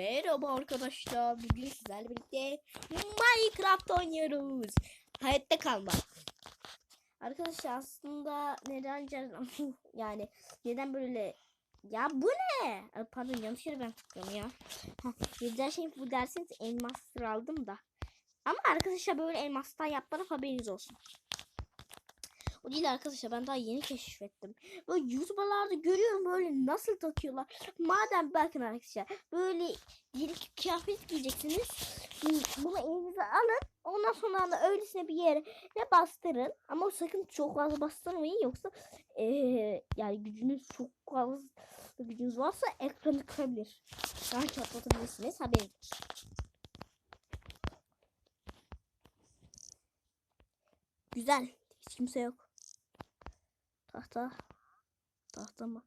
Merhaba arkadaşlar. Bugün sizlerle birlikte Minecraft oynuyoruz. Hayatta kalma. Arkadaşlar aslında neden yani neden böyle ya bu ne? Pardon yanlış yere ben tıklıyorum ya. Güzel şey bu derseniz elmas aldım da. Ama arkadaşlar böyle elmastan yapmadan haberiniz olsun. O değil arkadaşlar ben daha yeni keşfettim. Böyle YouTuber'larda görüyorum böyle nasıl takıyorlar. Madem bakın arkadaşlar böyle yeni kıyafet giyeceksiniz. Bunu elinize alın. Ondan sonra da öylesine bir yere ne bastırın. Ama sakın çok fazla bastırmayın yoksa eee, yani gücünüz çok fazla gücünüz varsa ekranı kırabilir. Yani çatlatabilirsiniz haberiniz. Güzel. Hiç kimse yok. Tahta. Tahta mı?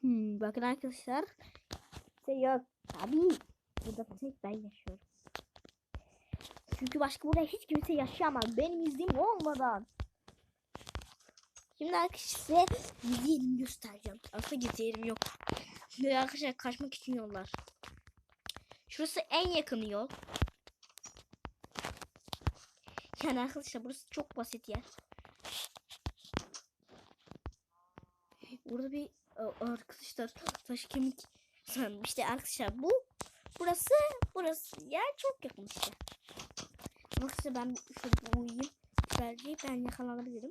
Hmm, bakın arkadaşlar. Kimse yok. Tabii. Burada tek ben yaşıyorum. Çünkü başka burada hiç kimse yaşayamaz. Benim iznim olmadan. Şimdi arkadaşlar gizli yerimi göstereceğim. Aslında gizli yok. Şimdi arkadaşlar kaçmak için yollar. Şurası en yakın yol. Yani arkadaşlar burası çok basit yer. Burada bir e, arkadaşlar taş kemik. İşte arkadaşlar bu burası burası yer çok yakın işte. Arkadaşlar ben bir uyuyayım. Belki ben yakalanabilirim.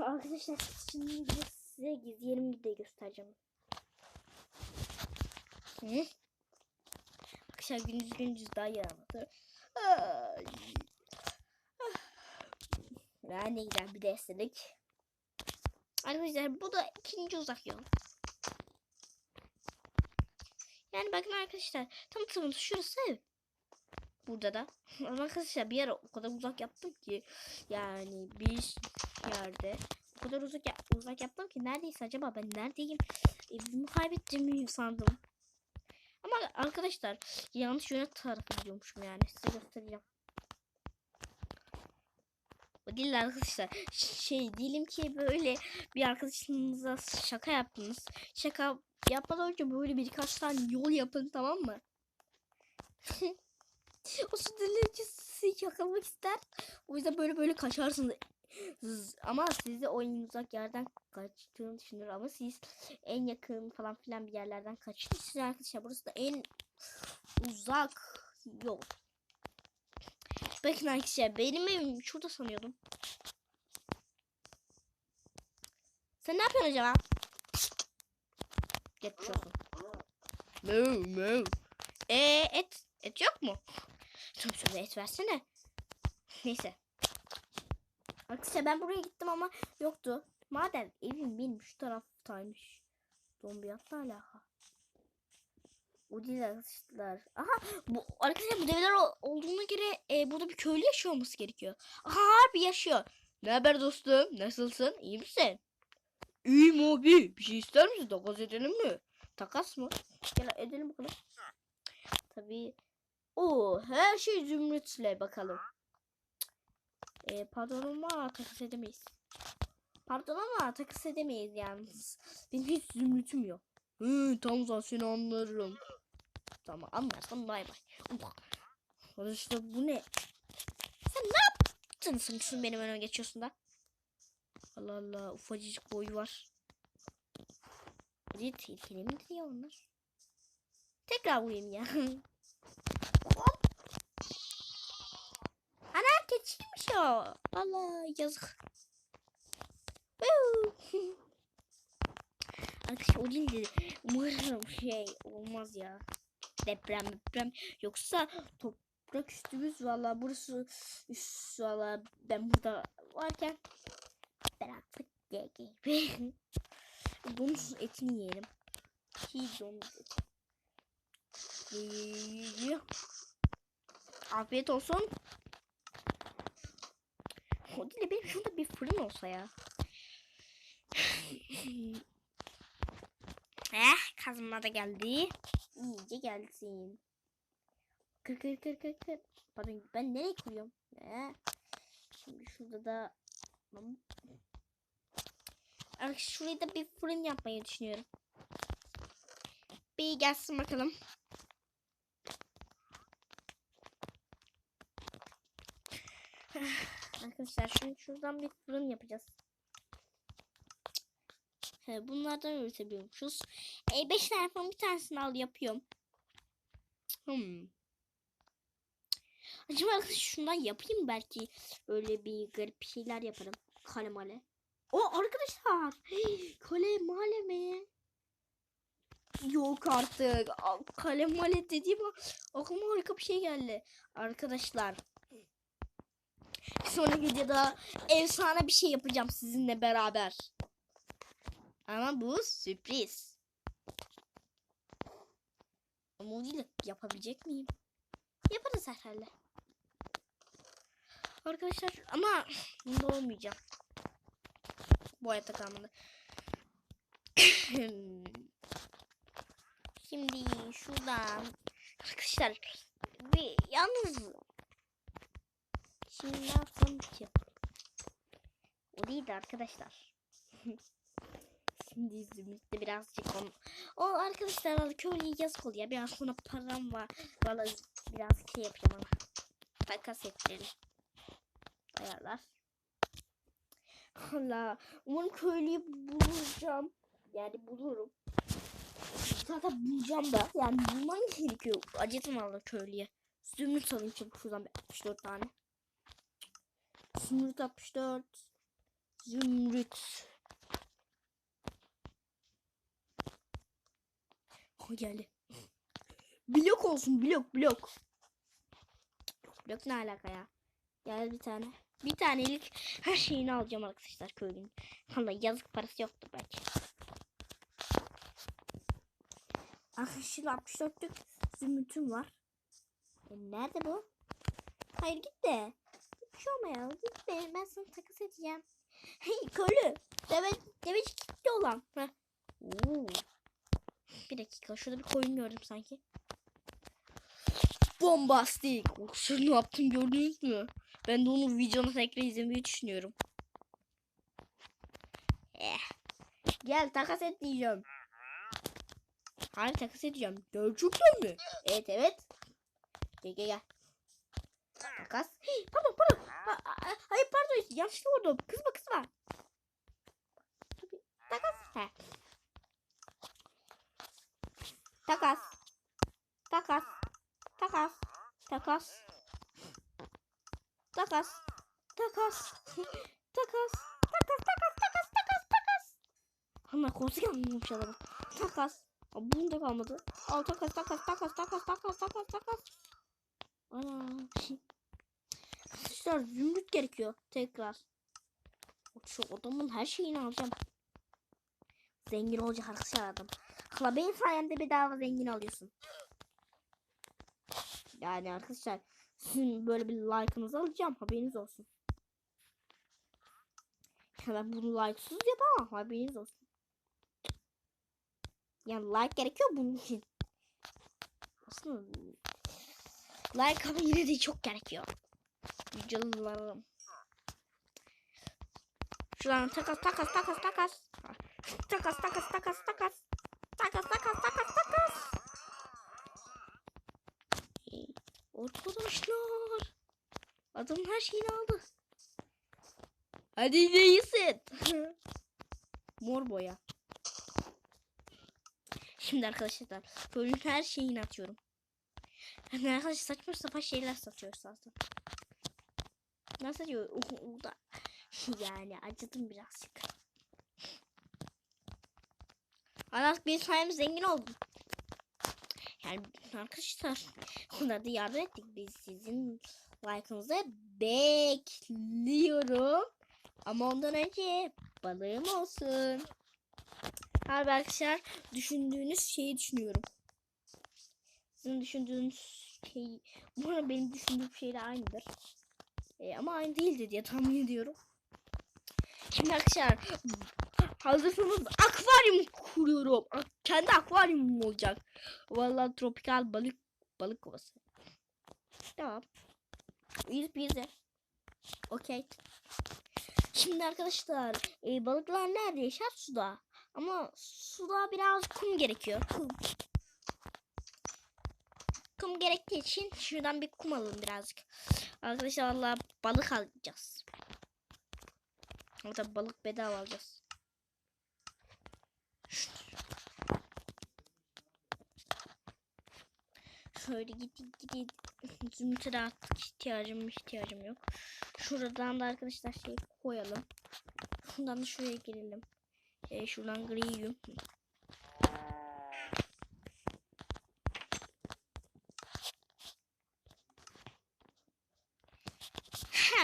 Arkadaşlar şimdi size gizli yerimi de göstereceğim. Hı? Arkadaşlar gündüz gündüz daha yaramazdır. Ay. Ah. Güzel bir de istedik. Arkadaşlar bu da ikinci uzak yol. Yani bakın arkadaşlar tam tamam şurası. Burada da. Ama arkadaşlar bir yere o kadar uzak yaptım ki yani bir yerde o kadar uzak yap- uzak yaptım ki neredeyse acaba ben neredeyim? Evimi kaybettiğimi sandım. Ama arkadaşlar yanlış yöne tarafı gidiyormuşum yani size göstereceğim. O değil arkadaşlar. Şey diyelim ki böyle bir arkadaşınıza şaka yaptınız. Şaka yapmadan önce böyle birkaç tane yol yapın tamam mı? o dinleyici sizi yakalamak ister. O yüzden böyle böyle kaçarsınız. Ama sizi o en uzak yerden kaçtığını düşünür ama siz en yakın falan filan bir yerlerden kaçtınız arkadaşlar. Burası da en uzak yol. Bakın arkadaşlar benim evim şurada sanıyordum. Sen ne yapıyorsun acaba? Geçmiş olsun. Mö mö. Ee, et et yok mu? Tabii şurada et versene. Neyse. Arkadaşlar ben buraya gittim ama yoktu. Madem evim benim şu taraftaymış. Zombi yaptı alaka. Değil arkadaşlar. Aha bu arkadaşlar bu devler ol- olduğuna göre e, burada bir köylü yaşıyor olması gerekiyor. Aha harbi yaşıyor. Ne haber dostum? Nasılsın? İyi misin? İyiyim abi. Bir şey ister misin? Takas edelim mi? Takas mı? Gel edelim bakalım. Tabii. Oo her şey zümrütle bakalım. E, pardon ama takas edemeyiz. Pardon ama takas edemeyiz yalnız. Benim hiç zümrütüm yok. Hı, tamam zaten anlarım. Tamam anlarsam bay bay. Arkadaşlar bu ne? Sen ne yaptın sanıyorsun benim önüme geçiyorsun da? Allah Allah ufacık boyu var. Hadi tehlikeli mi ya onlar? Tekrar vurayım ya. Hop. Ana keçiymiş o. Allah yazık. Arkadaşlar o değil de umarım şey olmaz ya. Deprem deprem yoksa toprak üstümüz valla burası üst valla ben burada varken ben artık gibi. Domuz etini yiyelim. Eti. Ee, Afiyet olsun. O değil de benim şurada bir fırın olsa ya. eh kazma da geldi. İyice gelsin. Kır kır kır kır kır. Pardon ben nereye koyuyorum? Eh. Şimdi şurada da Arkadaşlar şuraya da bir fırın yapmayı düşünüyorum. bir gelsin bakalım. Arkadaşlar şimdi şuradan bir fırın yapacağız. Bunlardan üretebiliyormuşuz. E, beş tane falan bir tanesini al yapıyorum. Hmm. Acaba şundan yapayım belki öyle bir garip şeyler yaparım. Kale male. O arkadaşlar. Kale male mi? Yok artık. Kale male dediğim aklıma harika bir şey geldi. Arkadaşlar. Sonraki videoda efsane bir şey yapacağım sizinle beraber. Ama bu sürpriz. De yapabilecek miyim? Yaparız herhalde. Arkadaşlar ama bunda olmayacağım. Bu hayatta kalmadı. Şimdi şuradan arkadaşlar bir yalnız şimdi ne yapsam ki? O değil de arkadaşlar. Şimdi Zümrüt'te birazcık on... O arkadaşlar valla köylüye yazık oluyor. Biraz sonra param var. Valla biraz şey yapacağım ama. Takas ettirelim. Ayarlar. Allah. Umarım köylüyü bulacağım. Yani bulurum. Zaten bulacağım da. Yani bulmam gerekiyor. Acıtım valla köylüye. Zümrüt alayım çabuk şuradan bir 64 tane. Zümrüt 64. Zümrüt. O geldi. Blok olsun blok blok. Blok ne alaka ya? Gel bir tane. Bir tanelik her şeyini alacağım arkadaşlar köylünün. Valla yazık parası yoktu belki. Arkadaşlar 64'lük zümrütüm var. E nerede bu? Hayır git de. Bir şey olma ya. Git de ben sana takas edeceğim. Hey köylü. Deve, deveci gitti olan. Heh. Oo. Bir dakika şurada bir koyun gördüm sanki. Bombastik. Sen ne yaptın gördünüz mü? Ben de onu videonu tekrar izlemeyi düşünüyorum. Eh. Gel takas et diyeceğim. Hayır takas edeceğim. Gerçekten mi? Evet evet. Gel gel gel. Takas. Hey, pardon pardon. Ha- ha- hayır pardon yanlışlıkla vurdum. Kızma kızma. Takas. He. Takas. Takas. Takas. Takas. Takas. Takas. Takas. Takas takas takas takas takas. Ana koltuk yanmış adamı. Takas. Bunun da kalmadı. Al takas takas takas takas takas takas takas. Ana. Arkadaşlar zümrüt gerekiyor tekrar. Şu adamın her şeyini alacağım. Zengin olacak arkadaşlar adam. Hala benim sayemde bedava zengin alıyorsun. Yani arkadaşlar sizin böyle bir like'ınızı alacağım haberiniz olsun. Ben bunu like'sız yapamam haberiniz olsun. Yani like gerekiyor bunun için. Aslında like ama yine de çok gerekiyor. Videolarım. Şuradan takas takas takas. Takas her şeyini aldı. Hadi değilsin. Mor boya. Şimdi arkadaşlar bölüm her şeyini atıyorum. Yani arkadaşlar saçma sapan şeyler satıyoruz zaten. Nasıl satıyor? O da yani acıdım birazcık. Anas bir sayem zengin oldum. Yani arkadaşlar ona da yardım ettik. Biz sizin like'ınızı bekliyorum. Ama ondan önce balığım olsun. Abi arkadaşlar düşündüğünüz şeyi düşünüyorum. Sizin düşündüğünüz şey, bu arada benim düşündüğüm şeyle aynıdır. E, ama aynı değildi diye tahmin ediyorum. Şimdi arkadaşlar hazırsanız akvaryum kuruyorum. Kendi akvaryumum olacak. Vallahi tropikal balık balık kovası. Tamam. 101'dir. Okey. Şimdi arkadaşlar e, balıklar nerede yaşar? Suda. Ama suda biraz kum gerekiyor. Kum. Kum gerektiği için şuradan bir kum alalım birazcık. Arkadaşlar valla balık alacağız. Hatta balık bedava alacağız. Şöyle git git. Zümrüt'e artık ihtiyacım ihtiyacım yok. Şuradan da arkadaşlar şey koyalım. Şuradan da şuraya girelim. Şey, şuradan gri yum.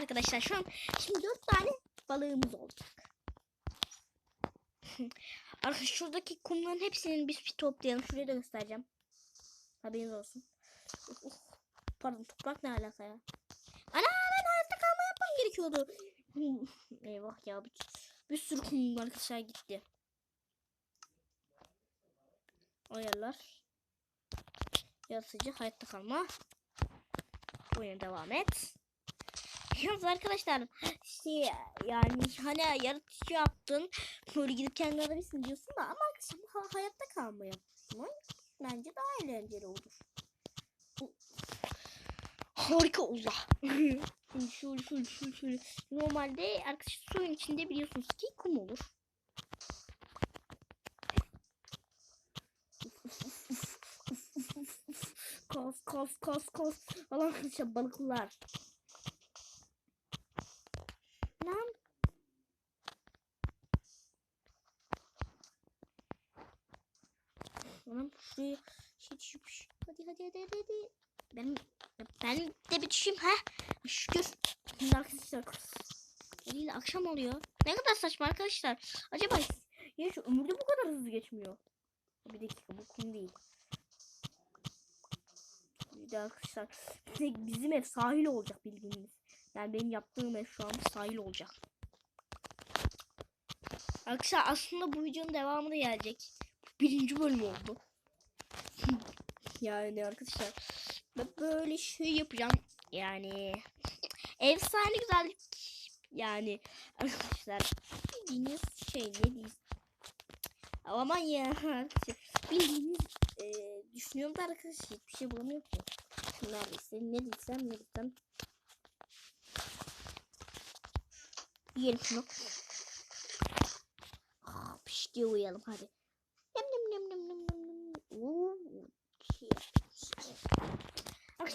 Arkadaşlar şu an şimdi dört tane balığımız olacak. Arkadaşlar şuradaki kumların hepsinin biz bir toplayalım. Şuraya da göstereceğim. Haberiniz olsun. Pardon toprak ne alaka ya? Ana ben hayatta kalma yapmam gerekiyordu. Eyvah ya bir, bir sürü kum arkadaşlar gitti. Ayarlar. Yaratıcı hayatta kalma. Oyuna devam et. Yalnız arkadaşlar şey yani hani yaratıcı yaptın böyle gidip kendini alabilirsin diyorsun da ama ha- hayatta kalma yaptın. Bence daha eğlenceli olur. Harika Allah. Şöyle şöyle şöyle şöyle. Normalde arkadaşlar suyun içinde biliyorsunuz ki kum olur. Kaf kaf kaf kaf. Allah arkadaşlar balıklar. Lan. Anam şuraya şey düşmüş. Hadi hadi hadi hadi. Ben ben de bir düşeyim ha. Şükür. Şimdi arkadaşlar. Eliyle akşam oluyor. Ne kadar saçma arkadaşlar. Acaba şu ömürde bu kadar hızlı geçmiyor. Bir dakika bu kum değil. Bir de arkadaşlar bizim ev sahil olacak bildiğiniz. Yani benim yaptığım ev şu an sahil olacak. Arkadaşlar aslında bu videonun devamı da gelecek. Birinci bölüm oldu. yani arkadaşlar ben böyle şey yapacağım. Yani efsane güzellik. Yani arkadaşlar bildiğiniz şey ne diyeyim. Aman ya arkadaşlar bildiğiniz e, düşünüyorum da arkadaşlar hiçbir şey bulamıyorum ki. Neredeyse ne diysem ne diysem. Yiyelim şunu. Ah, pişti uyuyalım hadi.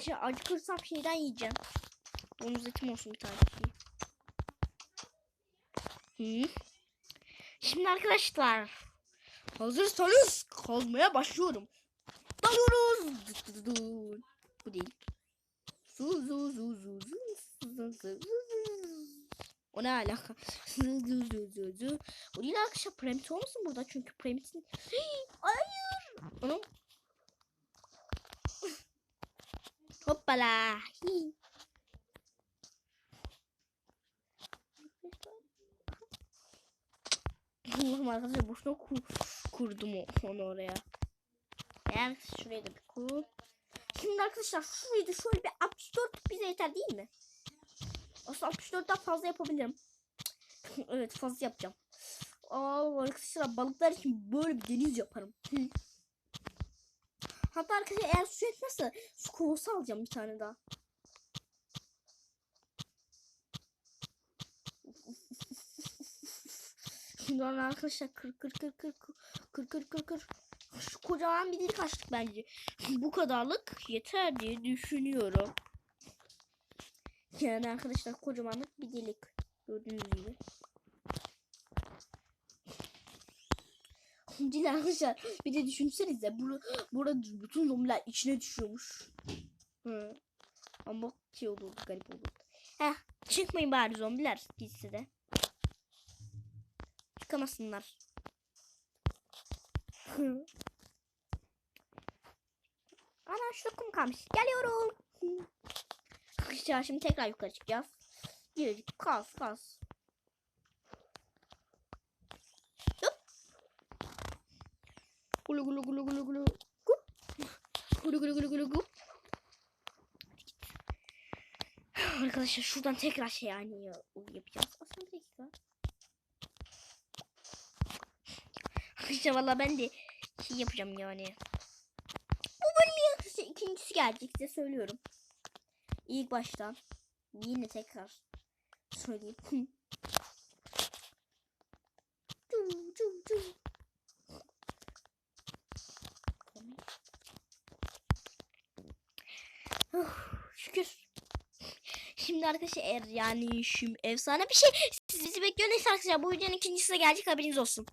şey, acı kırsam şeyden yiyeceğim. Domuz etim olsun bir tane. Şey. Hı. Şimdi arkadaşlar hazırsanız kazmaya başlıyorum. Dalıyoruz. Bu değil. Su su su su su su su O ne alaka? O değil arkadaşlar Premit olmasın burada çünkü Premit'in. Hayır. Anam Hoppala. Hi. Allah'ım arkadaşlar boşuna kur, kurdum onu oraya. Yani şuraya da bir kur. Şimdi arkadaşlar şurayı da şöyle bir 64 bize yeter değil mi? Aslında 64'ten fazla yapabilirim. evet fazla yapacağım. Aa, arkadaşlar balıklar için böyle bir deniz yaparım. Hatta arkadaşlar eğer su yetmezse su kovası alacağım bir tane daha. Şundan arkadaşlar kır kır kır kır kır kır kır kır. Şu kocaman bir delik açtık bence. Bu kadarlık yeter diye düşünüyorum. Yani arkadaşlar kocamanlık bir delik. Gördüğünüz gibi. Değil arkadaşlar. Bir de düşünsenize. Bura, burada bütün zombiler içine düşüyormuş. Hı. Ama şey olurdu garip olurdu. Heh. Çıkmayın bari zombiler gitse de. Çıkamasınlar. Ana şurada kum kalmış. Geliyorum. Arkadaşlar şimdi tekrar yukarı çıkacağız. Girdik. Kas kas. Gulu gulu gulu gulu gulu. Gup. Gulu gulu gulu gulu gup. Arkadaşlar şuradan tekrar şey yani yapacağız. Aslında bir dakika. Arkadaşlar valla ben de şey yapacağım yani. Bu bölümü yaklaşık ikincisi gelecek size söylüyorum. İlk baştan. Yine tekrar söyleyeyim. Cum, cum, cum. Şükür. Şimdi arkadaşlar yani şu efsane bir şey sizi bekliyor. Neyse arkadaşlar bu videonun ikincisi de gelecek haberiniz olsun.